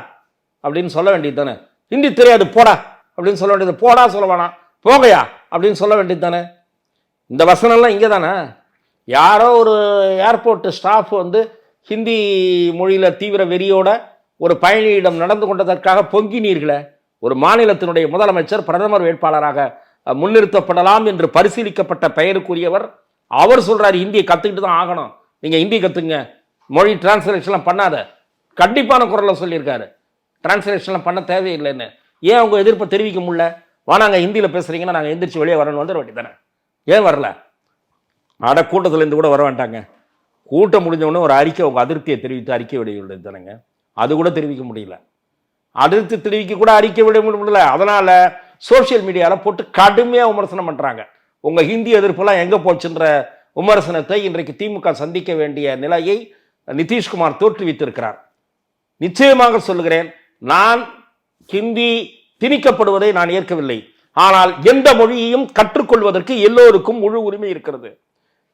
அப்படின்னு சொல்ல வேண்டியது தானே? ஹிந்தி தெரியாது போடா அப்படின்னு சொல்ல வேண்டியது போடா சொல்ல வேணாம் போகையா அப்படின்னு சொல்ல வேண்டியது தானே? இந்த வசனம்லாம் இங்கே தானே? யாரோ ஒரு ஏர்போர்ட் ஸ்டாஃப் வந்து ஹிந்தி மொழியில் தீவிர வெறியோட ஒரு பயணியிடம் நடந்து கொண்டதற்காக பொங்கினீர்களே ஒரு மாநிலத்தினுடைய முதலமைச்சர் பிரதமர் வேட்பாளராக முன்னிறுத்தப்படலாம் என்று பரிசீலிக்கப்பட்ட பெயருக்குரியவர். அவர் சொல்கிறார் ஹிந்தியை கற்றுக்கிட்டு தான் ஆகணும். நீங்கள் ஹிந்தி கற்றுங்க மொழி டிரான்ஸ்லேஷன்லாம் பண்ணாத. கண்டிப்பான குரலில் சொல்லியிருக்காரு. டிரான்ஸ்லேஷன்லாம் பண்ண தேவையில்லைன்னு. ஏன் அவங்க எதிர்ப்பை தெரிவிக்க முடியல? வானாங்க ஹிந்தியில் பேசுறீங்கன்னா நாங்கள் எந்திரிச்சு வெளியே வரணும் வந்துட வேண்டியதானே ஏன் வரல? அட கூட்டத்துலேருந்து கூட வர வேண்டாங்க. கூட்டம் முடிஞ்சவொடனே ஒரு அறிக்கை அவங்க அதிருப்தியை தெரிவித்து அறிக்கை விட தானேங்க. அது கூட தெரிவிக்க முடியல. அதிருப்தி தெரிவிக்க கூட அறிக்கை விட முடியல. அதனால் சோஷியல் மீடியாவில் போட்டு கடுமையாக விமர்சனம் பண்ணுறாங்க உங்கள் ஹிந்தி எதிர்ப்பெல்லாம் எங்கே போச்சுன்ற விமர்சனத்தை இன்றைக்கு திமுக சந்திக்க வேண்டிய நிலையை நிதிஷ்குமார் தோற்றுவித்திருக்கிறார். நிச்சயமாக சொல்லுகிறேன் நான் ஹிந்தி திணிக்கப்படுவதை நான் ஏற்கவில்லை. ஆனால் எந்த மொழியையும் கற்றுக்கொள்வதற்கு எல்லோருக்கும் முழு உரிமை இருக்கிறது.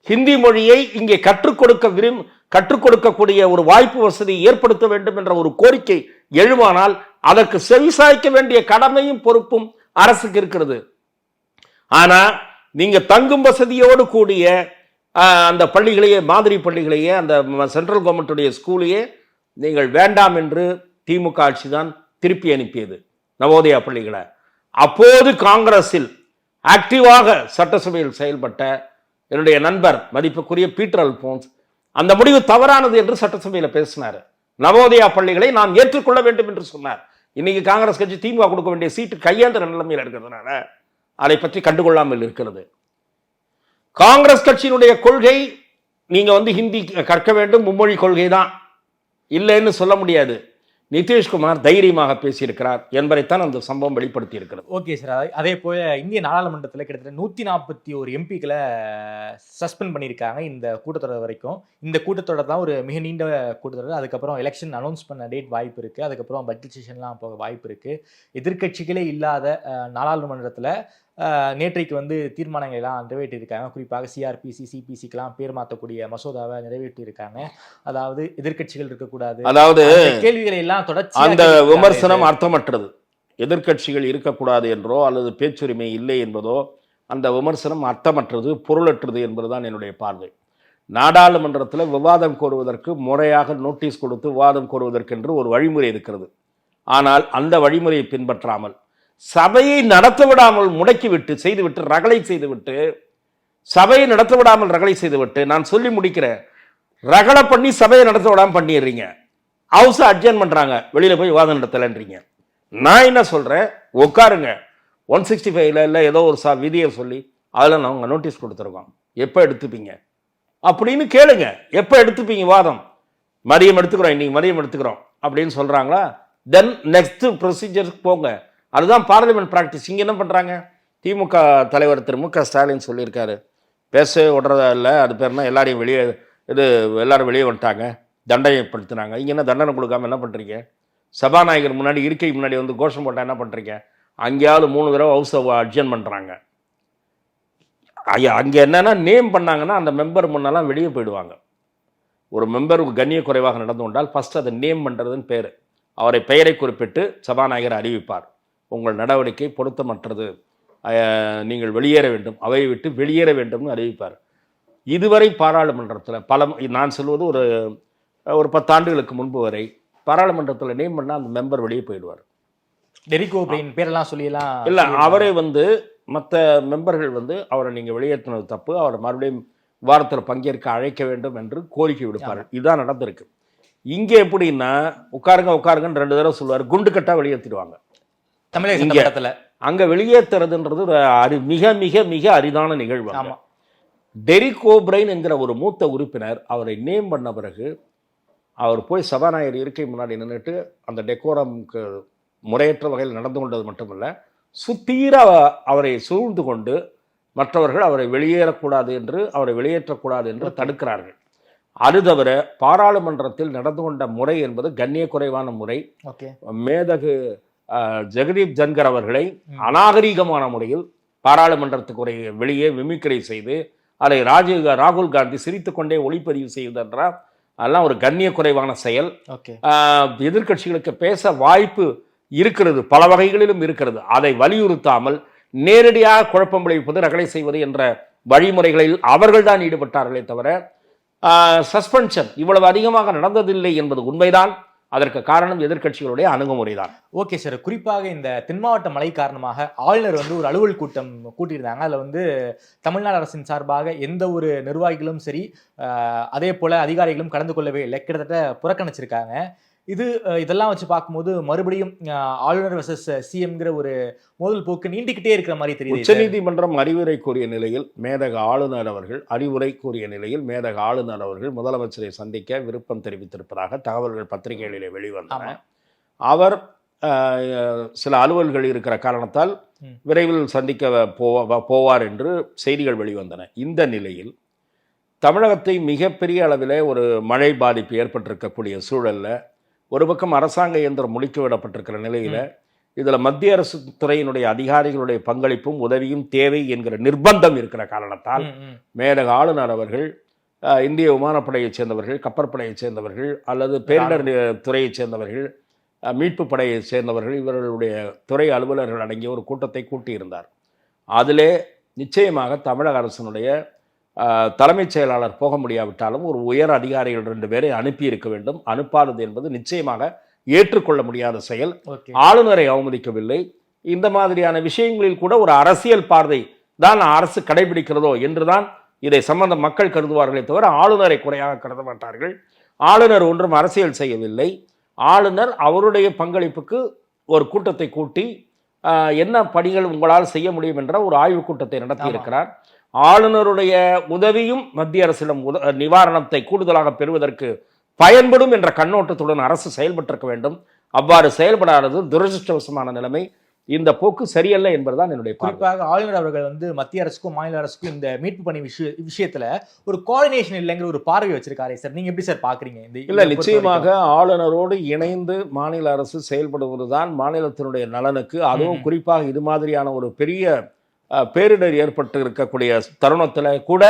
ஹிந்தி மொழியை இங்கே கற்றுக் கொடுக்க விரும் கற்றுக் கொடுக்கக்கூடிய ஒரு வாய்ப்பு வசதி ஏற்படுத்த வேண்டும் என்ற ஒரு கோரிக்கை எழுமானால் அதற்கு செவிசாய்க்க வேண்டிய கடமையும் பொறுப்பும் அரசுக்கு இருக்கிறது. ஆனால் நீங்கள் தங்கும் வசதியோடு கூடிய அந்த பள்ளிகளையே மாதிரி பள்ளிகளையே அந்த சென்ட்ரல் கவர்மெண்ட்டுடைய ஸ்கூலையே நீங்கள் வேண்டாம் என்று திமுக ஆட்சி தான் திருப்பி அனுப்பியது நவோதயா பள்ளிகளை. அப்போது காங்கிரஸில் ஆக்டிவாக சட்டசபையில் செயல்பட்ட என்னுடைய நண்பர் மதிப்புக்குரிய பீட்டர் அல்போன்ஸ் அந்த முடிவு தவறானது என்று சட்டசபையில் பேசினார். நவோதயா பள்ளிகளை நாம் ஏற்றுக்கொள்ள வேண்டும் என்று சொன்னார். இன்னைக்கு காங்கிரஸ் கட்சி திமுக கொடுக்க வேண்டிய சீட்டு கையேந்திர நிலைமையில் இருக்கிறதுனால அதை பற்றி கண்டுகொள்ளாமல் இருக்கிறது. காங்கிரஸ் கட்சியினுடைய கொள்கை நீங்கள் வந்து ஹிந்தி கற்க வேண்டும் மும்மொழி கொள்கை தான் இல்லைன்னு சொல்ல முடியாது. நிதிஷ்குமார் தைரியமாக பேசியிருக்கிறார் என்பதைத்தான் அந்த சம்பவம் வெளிப்படுத்தி இருக்கிறது ஓகே சார். அதே போல இந்திய நாடாளுமன்றத்தில் கிட்டத்தட்ட நூற்றி நாற்பத்தி ஒரு எம்பிக்களை சஸ்பெண்ட் பண்ணியிருக்காங்க இந்த கூட்டத்தொடர் வரைக்கும். இந்த கூட்டத்தொடர் தான் ஒரு மிக நீண்ட கூட்டத்தொடர். அதுக்கப்புறம் எலெக்ஷன் அனௌன்ஸ் பண்ண டேட் வாய்ப்பு இருக்குது அதுக்கப்புறம் பட்ஜெட் செஷன்லாம் போக வாய்ப்பு இருக்குது எதிர்க்கட்சிகளே இல்லாத நாடாளுமன்றத்தில் நேற்றைக்கு வந்து தீர்மானங்களை எல்லாம் நிறைவேற்றியிருக்காங்க. குறிப்பாக சிஆர்பிசி சிபிசிக்கெல்லாம் பேர் மாற்றக்கூடிய மசோதாவை நிறைவேற்றியிருக்காங்க. அதாவது எதிர்க்கட்சிகள் இருக்கக்கூடாது. அதாவது கேள்விகளை எல்லாம் தொடர்ச்சி அந்த விமர்சனம் அர்த்தமற்றது. எதிர்க்கட்சிகள் இருக்கக்கூடாது என்றோ அல்லது பேச்சுரிமை இல்லை என்பதோ அந்த விமர்சனம் அர்த்தமற்றது பொருளற்றது என்பதுதான் என்னுடைய பார்வை. நாடாளுமன்றத்தில் விவாதம் கோருவதற்கு முறையாக நோட்டீஸ் கொடுத்து விவாதம் கோருவதற்கென்று ஒரு வழிமுறை இருக்கிறது. ஆனால் அந்த வழிமுறையை பின்பற்றாமல் சபையை நடத்த விடாமல் முடக்கிவிட்டு செய்துவிட்டு ரகளை செய்துவிட்டு சபையை நடத்த விடாமல் ரகளை செய்துவிட்டு நான் சொல்லி முடிக்கிறேன். ரகளை பண்ணி சபையை நடத்த விடாமல் பண்ணிடுறீங்க. ஹவுஸை அட்ஜன் பண்றாங்க. வெளியில போய் விவாதம் நடத்தலைன்றீங்க. நான் என்ன சொல்றேன்? உட்காருங்க. ஒன் சிக்ஸ்டி ஃபைவ்ல இல்லை ஏதோ ஒரு சா விதியை சொல்லி அதில் நாங்கள் நோட்டீஸ் கொடுத்துருக்கோம். எப்போ எடுத்துப்பீங்க? அப்படின்னு கேளுங்க. எப்போ எடுத்துப்பீங்க வாதம் மதியம் எடுத்துக்கிறோம் இன்னைக்கு மதியம் எடுத்துக்கிறோம். அப்படின்னு சொல்கிறாங்களா தென் நெக்ஸ்ட் ப்ரொசீஜருக்கு போங்க. அதுதான் பார்லிமெண்ட் ப்ராக்டிஸ் இங்கே என்ன பண்ணுறாங்க திமுக தலைவர் திரு மு க ஸ்டாலின் சொல்லியிருக்காரு. பேசவே விடுறதா இல்லை. அது பேர்னா எல்லாரையும் வெளியே இது எல்லாரும் வெளியே வந்துட்டாங்க. தண்டனைப்படுத்தினாங்க. இங்கே என்ன தண்டனை கொடுக்காம என்ன பண்ணுறீங்க சபாநாயகர் முன்னாடி இருக்கை முன்னாடி வந்து கோஷம் போட்டால் என்ன பண்ணுறீங்க அங்கேயாவது மூணு தடவை ஹவுஸ் அட்ஜன் பண்ணுறாங்க ஐயா அங்கே என்னென்னா நேம் பண்ணாங்கன்னா அந்த மெம்பர் முன்னெல்லாம் வெளியே போயிடுவாங்க. ஒரு மெம்பர் கண்ணிய குறைவாக நடந்து கொண்டால் ஃபஸ்ட் அதை நேம் பண்ணுறதுன்னு பேர். அவரை பெயரை குறிப்பிட்டு சபாநாயகர் அறிவிப்பார். உங்கள் நடவடிக்கை பொருத்தமற்றது. நீங்கள் வெளியேற வேண்டும். அவையை விட்டு வெளியேற வேண்டும்னு அறிவிப்பார். இதுவரை பாராளுமன்றத்தில் பல நான் சொல்வது ஒரு ஒரு பத்தாண்டுகளுக்கு முன்பு வரை பாராளுமன்றத்தில் நேம் பண்ணால் அந்த மெம்பர் வெளியே போயிடுவார். டெரிகோ பேரெல்லாம் சொல்லியெல்லாம் இல்லை அவரே வந்து மற்ற மெம்பர்கள் வந்து அவரை நீங்கள் வெளியேற்றினது தப்பு. அவரை மறுபடியும் விவாதத்தில் பங்கேற்க அழைக்க வேண்டும் என்று கோரிக்கை விடுப்பார். இதுதான் நடந்திருக்கு. இங்கே எப்படின்னா உட்காருங்க உட்காருங்கன்னு ரெண்டு தடவை சொல்லுவார். குண்டு கட்டா வெளியேற்றிடுவாங்க. தமிழக. சட்டமன்றத்துல. அங்கே வெளியேற்றுறதுன்றது அரி மிக மிக மிக அரிதான நிகழ்வு அங்க. ஆமா. டெரிக் ஓப்ரைன் என்கிற ஒரு மூத்த உறுப்பினர் அவரை நேம் பண்ண பிறகு அவர் போய் சபாநாயகர் இருக்கை முன்னாடி நின்றுட்டு அந்த டெக்கோரம்க்கு முறையற்ற வகையில் நடந்து கொண்டது மட்டுமல்ல சுத்தீர அவரை சூழ்ந்து கொண்டு மற்றவர்கள் அவரை வெளியேறக்கூடாது என்று அவரை வெளியேற்றக்கூடாது என்று தடுக்கிறார்கள். அது தவிர பாராளுமன்றத்தில் நடந்து கொண்ட முறை என்பது கண்ணிய குறைவான முறை. ஓகே. மேதகு ஜெகதீப் தன்கர் அவர்களை. அநாகரீகமான முறையில் பாராளுமன்றத்துக்கு ஒரு வெளியே மிமிக்ரி செய்து அதை ராஜீவ் ராகுல் காந்தி சிரித்துக்கொண்டே ஒளிப்பதிவு செய்வதென்றால் அதெல்லாம் ஒரு கண்ணிய குறைவான செயல். எதிர்க்கட்சிகளுக்கு பேச வாய்ப்பு இருக்கிறது பல வகைகளிலும் இருக்கிறது. அதை வலியுறுத்தாமல் நேரடியாக குழப்பம் விளைவிப்பது ரகளை செய்வது என்ற வழிமுறைகளில் அவர்கள்தான் ஈடுபட்டார்களே தவிர சஸ்பென்ஷன் இவ்வளவு அதிகமாக நடந்ததில்லை என்பது உண்மைதான். அதற்கு காரணம் எதிர்க்கட்சிகளுடைய அணுகுமுறைதான். ஓகே சார் குறிப்பாக இந்த தென் மாவட்ட மழை காரணமாக ஆளுநர் வந்து ஒரு அலுவல் கூட்டம் கூட்டியிருந்தாங்க. அதில் வந்து தமிழ்நாடு அரசின் சார்பாக எந்த ஒரு நிர்வாகிகளும் சரி அதே போல் அதிகாரிகளும் கலந்து கொள்ளவே இல்லை. கிட்டத்தட்ட புறக்கணிச்சிருக்காங்க. இது இதெல்லாம் வச்சு பார்க்கும்போது மறுபடியும் ஆளுநர் வர்சஸ் சிஎம்ங்கிற ஒரு மோதல் போக்கு நீண்டிக்கிட்டே இருக்கிற மாதிரி தெரியுது உச்சநீதிமன்றம் அறிவுரை கூறிய நிலையில் மேதக ஆளுநர் அவர்கள் அறிவுரை கூறிய நிலையில் மேதக ஆளுநர் அவர்கள் முதலமைச்சரை சந்திக்க விருப்பம் தெரிவித்திருப்பதாக தகவல்கள் பத்திரிகைகளிலே வெளிவந்தன. அவர் சில அலுவல்கள் இருக்கிற காரணத்தால். விரைவில் சந்திக்க போவ- போவார் என்று செய்திகள் வெளிவந்தன இந்த நிலையில் தமிழகத்தை மிகப்பெரிய அளவிலே ஒரு மழை பாதிப்பு ஏற்பட்டிருக்கக்கூடிய சூழல்ல ஒரு பக்கம் அரசாங்க இயந்திரம் முடுக்கி விடப்பட்டிருக்கிற நிலையில இதில் மத்திய அரசு துறையினுடைய அதிகாரிகளுடைய பங்களிப்பும் உதவியும் தேவை என்கிற நிர்பந்தம் இருக்கிற காரணத்தால். மேலக ஆளுநர் அவர்கள் இந்திய விமானப்படையைச் சேர்ந்தவர்கள் கப்பற்படையைச் சேர்ந்தவர்கள் அல்லது பேரிடர் துறையைச் சேர்ந்தவர்கள் அஹ், மீட்புப் படையைச் சேர்ந்தவர்கள் இவர்களுடைய துறை அலுவலர்கள் அடங்கிய ஒரு கூட்டத்தை கூட்டியிருந்தார். அதிலே நிச்சயமாக தமிழக அரசினுடைய தலைமைச் செயலாளர் போக முடியாவிட்டாலும் ஒரு உயர் அதிகாரிகள் ரெண்டு பேரை அனுப்பி இருக்க வேண்டும். அனுப்பாதது என்பது நிச்சயமாக ஏற்றுக்கொள்ள முடியாத செயல். ஆளுநரை அவமதிக்கவில்லை. இந்த மாதிரியான விஷயங்களில் கூட ஒரு அரசியல் பார்வை தான் அரசு கடைபிடிக்கிறதோ என்றுதான் இதை சம்பந்த மக்கள் கருதுவார்களே தவிர ஆளுநரை குறையாக கருத மாட்டார்கள். ஆளுநர் ஒன்றும் அரசியல் செய்யவில்லை. ஆளுநர் அவருடைய பங்களிப்புக்கு ஒரு கூட்டத்தை கூட்டி என்ன பணிகள் உங்களால் செய்ய முடியும் என்ற ஒரு ஆய்வுக் கூட்டத்தை நடத்தி ஆமா. இருக்கிறார் ஆளுநருடைய உதவியும் மத்திய அரசிடம் உத நிவாரணத்தை கூடுதலாக பெறுவதற்கு பயன்படும் என்ற கண்ணோட்டத்துடன் அரசு செயல்பட்டிருக்க வேண்டும். அவ்வாறு செயல்படாதது துரதிருஷ்டவசமான நிலைமை. இந்த போக்கு சரியல்ல என்பதுதான் என்னுடைய குறிப்பாக ஆளுநர் அவர்கள் வந்து மத்திய அரசுக்கும் மாநில அரசுக்கும் இந்த மீட்பு பணி விஷய விஷயத்துல ஒரு கோஆர்டினேஷன் இல்லைங்கிற ஒரு பார்வை வச்சிருக்காரு சார். நீங்க எப்படி சார் பாக்குறீங்க இந்த இல்ல நிச்சயமாக? ஆளுநரோடு இணைந்து மாநில அரசு செயல்படுவதுதான் மாநிலத்தினுடைய நலனுக்கு. அதுவும். குறிப்பாக இது மாதிரியான ஒரு பெரிய பேரிடர் ஏற்பட்டு இருக்கக்கூடிய தருணத்தில் கூட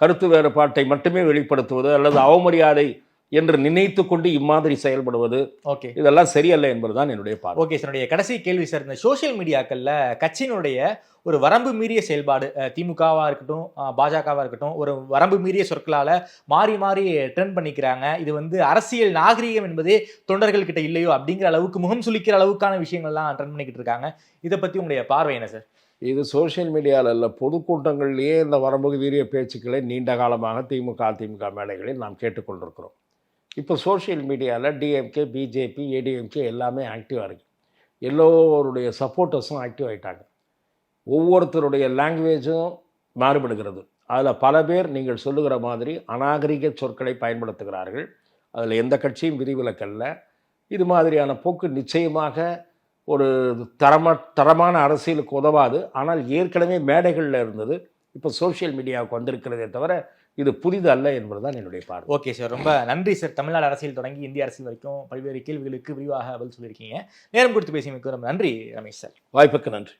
கருத்து வேறுபாட்டை மட்டுமே வெளிப்படுத்துவது அல்லது அவமரியாதை என்று நினைத்து கொண்டு இம்மாதிரி செயல்படுவது ஓகே. இதெல்லாம் சரியல்ல என்பதுதான் என்னுடைய பார்வை. ஓகே சார் என்னுடைய கடைசி கேள்வி சார் இந்த சோஷியல் மீடியாக்கள்ல கட்சியினுடைய ஒரு வரம்பு மீறிய செயல்பாடு அஹ், திமுகவா இருக்கட்டும் அஹ், பாஜகவா இருக்கட்டும் ஒரு வரம்பு மீறிய சொற்களால மாறி மாறி ட்ரெண்ட் பண்ணிக்கிறாங்க. இது வந்து அரசியல் நாகரீகம் என்பதே தொண்டர்கள் கிட்ட இல்லையோ அப்படிங்கிற அளவுக்கு முகம் சுளிக்கிற அளவுக்கான விஷயங்கள்லாம் ட்ரெண்ட் பண்ணிக்கிட்டு இருக்காங்க. இதை பத்தி உங்களுடைய பார்வை என்ன சார் இது சோஷியல் மீடியாவில் அல்ல பொதுக்கூட்டங்களிலேயே இந்த வரம்பு வீரிய பேச்சுக்களை நீண்ட காலமாக திமுக அதிமுக மேடைகளில் நாம் கேட்டுக்கொண்டிருக்கிறோம். இப்போ சோஷியல் மீடியாவில் டிஎம்கே பிஜேபி ஏடிஎம்கே எல்லாமே ஆக்டிவாக இருக்குது எல்லோருடைய சப்போர்ட்டர்ஸும் ஆக்டிவ் ஆகிட்டாங்க ஒவ்வொருத்தருடைய லாங்குவேஜும் மாறுபடுகிறது. அதில் பல பேர் நீங்கள் சொல்லுகிற மாதிரி அநாகரிக சொற்களை பயன்படுத்துகிறார்கள். அதில் எந்த கட்சியும் விதிவிலக்கல்ல இது மாதிரியான போக்கு நிச்சயமாக ஒரு தரம தரமான அரசியலுக்கு உதவாது. ஆனால் ஏற்கனவே மேடைகளில் இருந்தது. இப்போ சோஷியல் மீடியாவுக்கு வந்திருக்கிறதே தவிர இது புதிது அல்ல என்பதுதான் என்னுடைய பார்வை. ஓகே சார் ரொம்ப நன்றி சார் தமிழ்நாடு அரசியல் தொடங்கி இந்திய அரசியல் வரைக்கும் பல்வேறு கேள்விகளுக்கு விரிவாக பதில் சொல்லியிருக்கீங்க. நேரம் கொடுத்து பேசியமைக்கு ரொம்ப நன்றி ரமேஷ் சார் வாய்ப்புக்கு நன்றி.